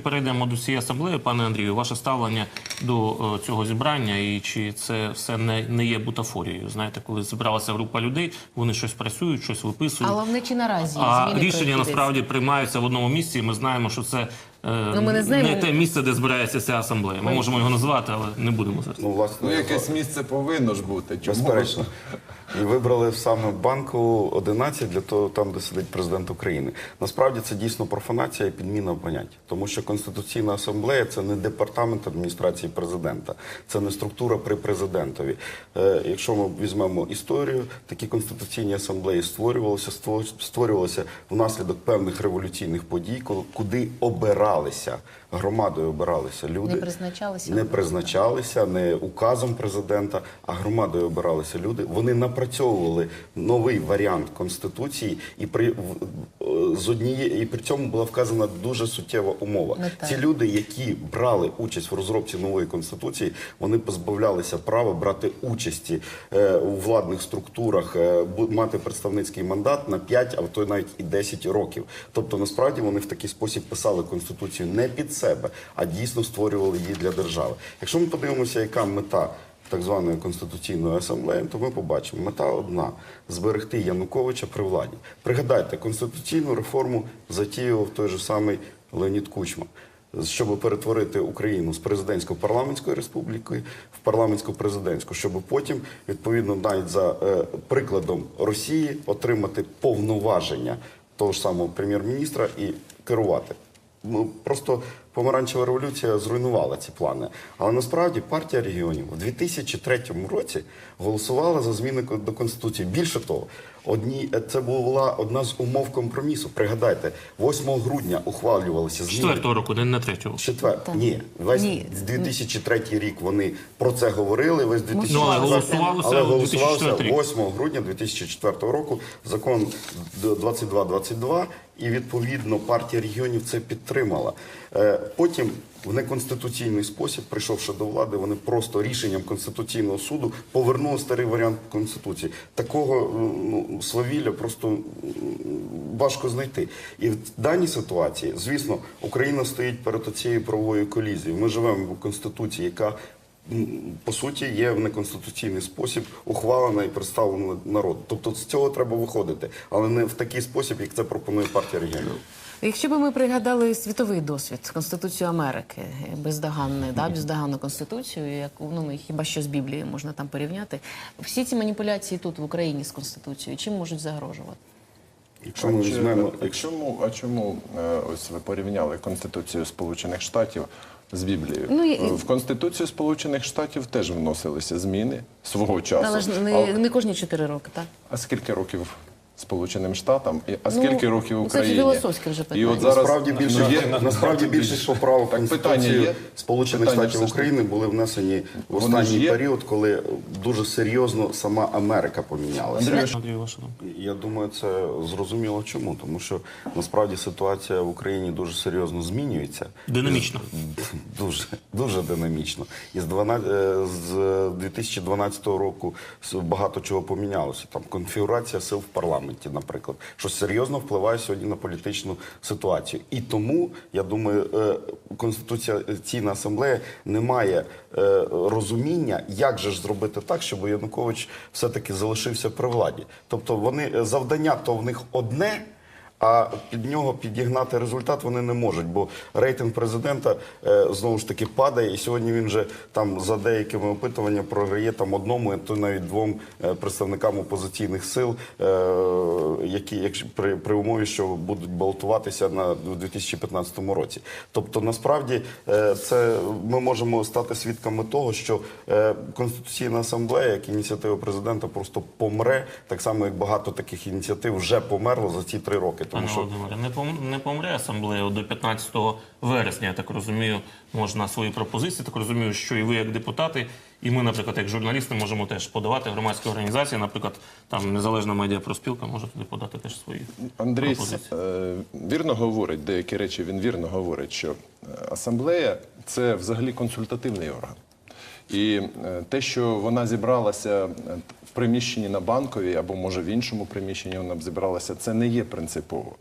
Перейдемо до цієї асамблеї, пане Андрію. Ваше ставлення до е, цього зібрання і чи це все не, не є бутафорією? Знаєте, коли зібралася група людей, вони щось працюють, щось виписують. Але вони чи наразі А рішення насправді приймаються в одному місці, і ми знаємо, що це Ну, ми не знаємо. те місце, де збирається ця асамблея. Ми можемо його назвати, але не будемо зараз. Ну, власне, Ну, якесь місце повинно ж бути. Чому? Безперечно. І вибрали саме банку 11 для того, там, де сидить президент України. Насправді це дійсно профанація і підміна понять. Тому що Конституційна асамблея це не департамент адміністрації президента, це не структура при президентові. Е, якщо ми візьмемо історію, такі конституційні асамблеї створювалися, ство- створювалися внаслідок певних революційних подій, коли- куди обиралися громадою обиралися люди. Не призначалися? Не призначалися не указом президента, а громадою обиралися люди. Вони напрацьовували новий варіант конституції, і при з однієї і при цьому була вказана дуже суттєва умова. Мета. Ці люди, які брали участь в розробці нової конституції, вони позбавлялися права брати участі е, у владних структурах, е, мати представницький мандат на 5, а то навіть і 10 років. Тобто, насправді вони в такий спосіб писали конституцію не під себе, а дійсно створювали її для держави. Якщо ми подивимося, яка мета. Так званої конституційної асамблеї, то ми побачимо мета одна зберегти Януковича при владі. Пригадайте, конституційну реформу затіював той же самий Леонід Кучма щоб перетворити Україну з президентсько-парламентської республіки в парламентсько-президентську, щоб потім, відповідно, навіть за е, прикладом Росії, отримати повноваження того ж самого прем'єр-міністра і керувати. Ну, просто помаранчева революція зруйнувала ці плани. Але насправді партія регіонів у 2003 році голосувала за зміни до конституції. Більше того, одні це була одна з умов компромісу. Пригадайте, 8 грудня ухвалювалися зміни. Четвертого року, не на третього. Четвер... Ні, весь Ні. 2003 рік вони про це говорили. Весь 2004... Ну, але голосувалося але голосувалося 2004 рік. 8 грудня 2004 року. Закон 2222, і відповідно партія регіонів це підтримала. Е, Потім в неконституційний спосіб, прийшовши до влади, вони просто рішенням конституційного суду повернули старий варіант конституції. Такого ну, свавілля просто важко знайти. І в даній ситуації, звісно, Україна стоїть перед цією правовою колізією. Ми живемо в конституції, яка по суті є в неконституційний спосіб ухвалена і представлена народу. Тобто з цього треба виходити, але не в такий спосіб, як це пропонує партія регіонів. Якщо б ми пригадали світовий досвід, Конституцію Америки, бездоганне, да, бездоганну конституцію, яку ну хіба що з Біблією можна там порівняти. Всі ці маніпуляції тут в Україні з конституцією чим можуть загрожувати? Якщо ми А візьмемо, а чому, а чому е, ось ви порівняли Конституцію Сполучених Штатів з Біблією? Ну, і- В Конституцію Сполучених Штатів теж вносилися зміни свого часу. Але ж не, не кожні чотири роки, так? А скільки років Сполученим Штатам, і- а Ну, скільки років це Україні? філософське вже І питання. от зараз Насправді ну, більше є- насправді більшість поправок Так, питання Конституції є? Сполучених Питання Штатів все ж таки. України були внесені в Вони ж останній є? період, коли дуже серйозно сама Америка помінялася. Андрій, Андрію, ваша. Я думаю, це зрозуміло чому, тому що насправді ситуація в Україні дуже серйозно змінюється. Динамічно. Дуже, дуже динамічно. І з, 12, е, з 2012 року с- багато чого помінялося. Там конфігурація сил в парламенті, наприклад, що серйозно впливає сьогодні на політичну ситуацію. І тому я думаю, е, Конституційна асамблея не має е, розуміння, як же ж зробити так, щоб Янукович все-таки залишився при владі. Тобто вони завдання то в них одне. А під нього підігнати результат вони не можуть, бо рейтинг президента е, знову ж таки падає. І сьогодні він вже там за деякими опитуваннями програє там одному, то навіть двом е, представникам опозиційних сил, е, які якщо при, при умові, що будуть балотуватися на у 2015 році. Тобто, насправді, це ми можемо стати свідками того, що конституційна асамблея, як ініціатива президента, просто помре, так само як багато таких ініціатив вже померло за ці три роки. Тому Пане що Володимире, не пом- не помре асамблея до 15 вересня. Я так розумію, можна свої пропозиції. Так розумію, що і ви як депутати, і ми, наприклад, як журналісти, можемо теж подавати громадські організації. Наприклад, там незалежна медіапроспілка може туди подати теж свої Андрій пропозиції. е, вірно говорить, деякі речі він вірно говорить, що е, асамблея це взагалі консультативний орган. І е, те, що вона зібралася е, в приміщенні на банковій або може в іншому приміщенні вона б зібралася, це не є принципово.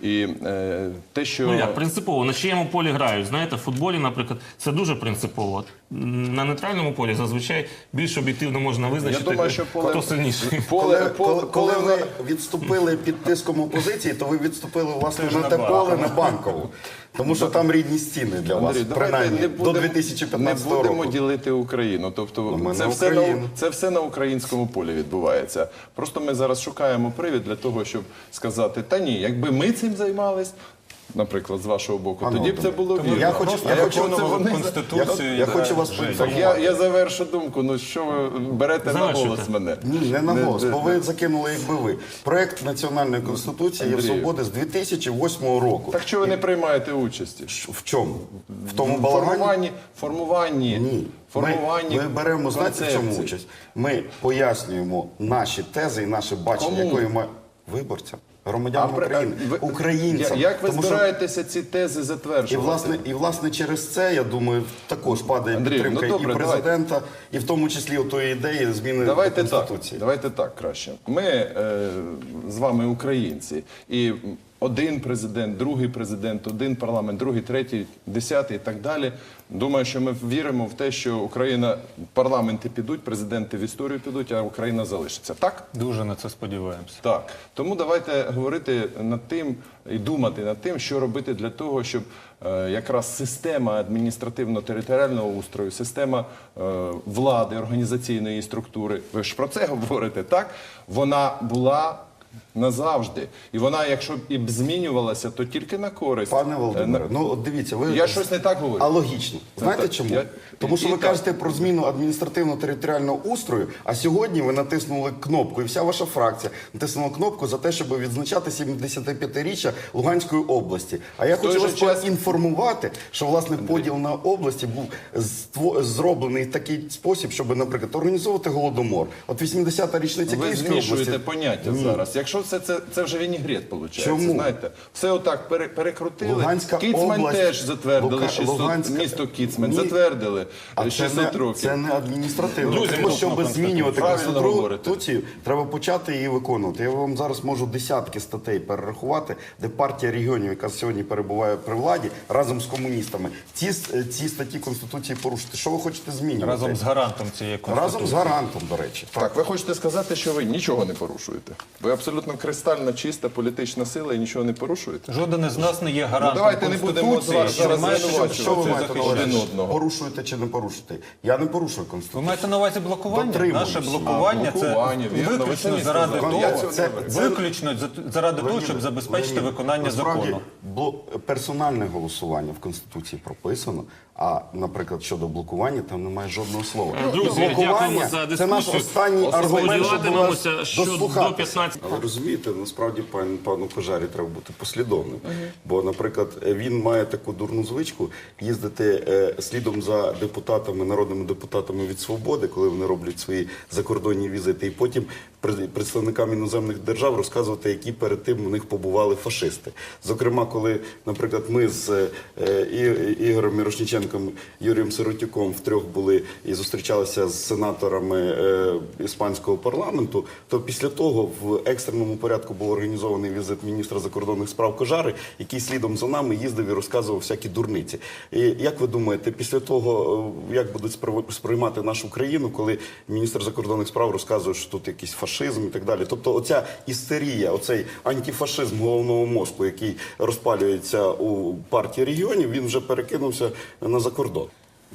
І е, те, що Ну як принципово на чиєму полі грають? Знаєте, в футболі, наприклад, це дуже принципово. На нейтральному полі зазвичай більш об'єктивно можна визначити, я думаю, що поле, хто сильніший. поле, Коли, поле, коли, коли ви відступили під тиском опозиції, то ви відступили власне на те поле на банкову. Тому що там рідні стіни для вас, Андрій, принаймні не до будемо, 2015 не будемо року. ділити Україну. Тобто ми це все, на, це все на українському полі відбувається. Просто ми зараз шукаємо привід для того, щоб сказати, та ні, якби ми цим займались. Наприклад, з вашого боку, Пане тоді б це було вірно. я хочу- а я хочу це вони Я, я хочу вас Так, я, я завершу думку. Ну що ви берете на голос мене? Ні, не на голос, бо ви закинули, якби ви. Проект Національної Конституції є в Андрію. свободи з 2008 року. Так чого ви не приймаєте участі? Ш- В чому? В тому балагані? формуванні, формуванні, Ні. формуванні Ми, ми беремо, знаєте, в чому участь? Ми пояснюємо наші тези і наше бачення, Кому? якої ми виборцям, громадянам а, України, ви- українцям. Як ви Тому що- збираєтеся ці тези затверджувати? І власне, і власне через це я думаю, також падає Андрій, підтримка ну, добре, і президента, і в тому числі отої ідеї зміни Давайте до так. конституції. Давайте так краще. Ми е, з вами українці, і один президент, другий президент, один парламент, другий, третій, десятий і так далі. Думаю, що ми віримо в те, що Україна парламенти підуть, президенти в історію підуть, а Україна залишиться. Так? Дуже на це сподіваємося. Так, тому давайте говорити над тим і думати над тим, що робити для того, щоб е, якраз система адміністративно-територіального устрою, система е, влади, організаційної структури, ви ж про це говорите, так? Вона була назавжди. І вона, якщо б і б змінювалася, то тільки на користь. Пане Е, Володимире, на- ну от дивіться, ви Я щось не так говорю. А логічно. Знаєте так. чому? Я- Тому що і ви так. кажете про зміну адміністративно-територіального устрою, а сьогодні ви натиснули кнопку, і вся ваша фракція натиснула кнопку за те, щоб відзначати 75-річчя Луганської області. А я хочу вас час- поінформувати, що власне поділ на області був зроблений в такий спосіб, щоб, наприклад, організовувати голодомор. От 80-та річниця Ви Київської змішуєте області. поняття Ні. зараз. Якщо це, це, це вже вінігрет, виходить. Чому? Знаєте, все отак пере, перекрутили. Луганська Кіцмань область, теж затвердили Лука- 600, Луганська- місто Кіцмань Ні. затвердили А це не, років. це не адміністративно. Друзі, Тому, ну, щоб змінювати конституцію, треба почати її виконувати. Я вам зараз можу десятки статей перерахувати, де партія регіонів, яка сьогодні перебуває при владі, разом з комуністами, ці, ці статті конституції порушити. Що ви хочете змінювати? Разом з гарантом цієї конституції. разом з гарантом, до речі. Так, ви хочете сказати, що ви нічого не порушуєте? Ви абсолютно кристально чиста політична сила і нічого не порушуєте? Жоден із нас не є гарантом Ну, давайте не будемо зараз- що звинувачувати. Що, що ви маєте на увазі? Порушуєте чи не порушуєте? Я не порушую конституцію. Ви маєте на увазі блокування? Наше блокування А, це виключно заради того, Це- виключно заради того, щоб забезпечити виконання закону. Бло... Персональне голосування в Конституції прописано, а, наприклад, щодо блокування, там немає жодного слова. Друзі, Блокування дякуємо за Це наш останній аргумент, щоб Сподіватимемося, що до дослухатися. 15 Але розумієте, насправді пан, пану Кожарі треба бути послідовним. Бо, наприклад, він має таку дурну звичку їздити е, слідом за депутатами, народними депутатами від свободи, коли вони роблять свої закордонні візити, і потім представникам іноземних держав розказувати, які перед тим у них побували фашисти. Зокрема, коли, наприклад, ми з е, Ігорем Мірошніченком, Юрієм Сиротюком втрьох були і зустрічалися з сенаторами е, іспанського парламенту, то після того в екстреному порядку був організований візит міністра закордонних справ Кожари, який слідом за нами їздив і розказував всякі дурниці. І як ви думаєте, після того е, як будуть сприйма- сприймати нашу країну, коли міністр закордонних справ розказує, що тут якийсь фашизм і так далі? Тобто, оця істерія, оцей антифашизм головного мозку, який розпалюється у партії регіонів, він вже перекинувся на закордон.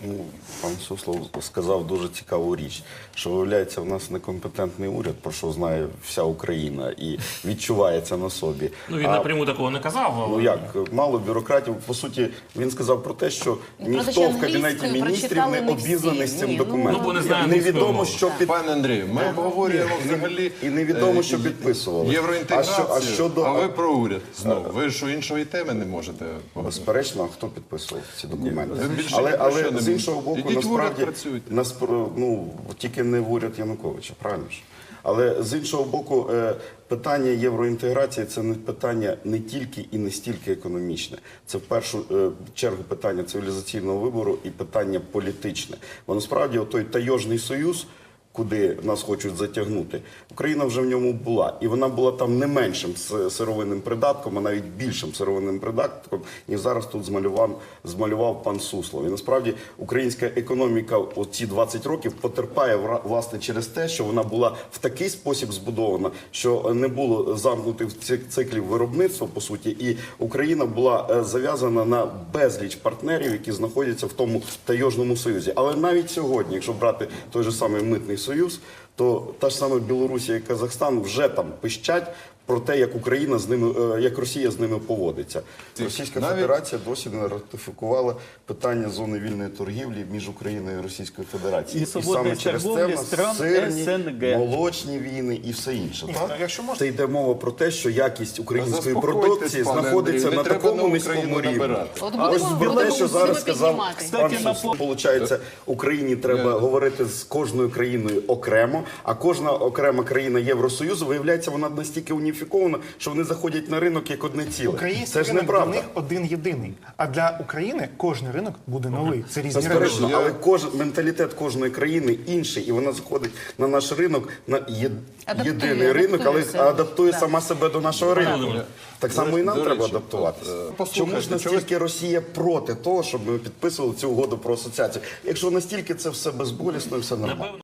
Ну, пан Суслов сказав дуже цікаву річ, що виявляється, в нас некомпетентний уряд, про що знає вся Україна, і відчувається на собі. Ну він А, напряму такого не казав, але Ну як мало бюрократів. По суті, він сказав про те, що Ну, ніхто в кабінеті міністрів не обізнаний з цим ну, документом. ну, бо не знає невідомо, що під Пане Андрію, ми обговорюємо взагалі і невідомо, е, що підписували. євроінтеграцію. А що- а щодо- а ви про уряд знову. Ви що іншої теми не можете? Безперечно, а хто підписував ці документи? але що але не з іншого боку, насправді працюйте. наспр- ну, тільки не в уряд Януковича, правильно ж? Але з іншого боку, е, питання євроінтеграції це не питання не тільки і не стільки економічне. Це в першу е, чергу питання цивілізаційного вибору і питання політичне. Бо насправді той тайожний союз. Куди нас хочуть затягнути. Україна вже в ньому була, і вона була там не меншим сировинним придатком, а навіть більшим сировинним придатком, ніж зараз тут змалював, змалював пан Суслов. І насправді українська економіка оці 20 років потерпає власне через те, що вона була в такий спосіб збудована, що не було замкнутих ци- циклів виробництва по суті, і Україна була е, зав'язана на безліч партнерів, які знаходяться в тому тайожному союзі. Але навіть сьогодні, якщо брати той же самий митний союз, то та ж сама Білорусія і Казахстан вже там пищать. Про те, як Україна з ними, е, як Росія з ними поводиться, Російська Навіть- Федерація досі не ратифікувала питання зони вільної торгівлі між Україною і Російською Федерацією. І свободної через це сирні, СНГ. молочні війни і все інше. Ні, так? ну, якщо можна- Це йде мова про те, що якість української продукції знаходиться на такому на низькому рівні. От А ось про те, що зараз сказав пан Кстати. Получається, Україні треба говорити з кожною країною окремо, а кожна окрема країна Євросоюзу, виявляється, вона настільки уніфікована, що вони заходять на ринок як одне ціле. Український Це ж ринок для них один єдиний. А для України кожен ринок буде новий. Це різні ринки. Але кожен менталітет кожної країни інший, і вона заходить на наш ринок на є- Адаптує, єдиний ринок, але адаптує адаптує себе. сама себе до нашого ринку. Так само і нам до треба речі, адаптуватися. от, е, Чому ж настільки Росія проти того, щоб ми підписували цю угоду про асоціацію? Якщо настільки це все безболісно і все нормально.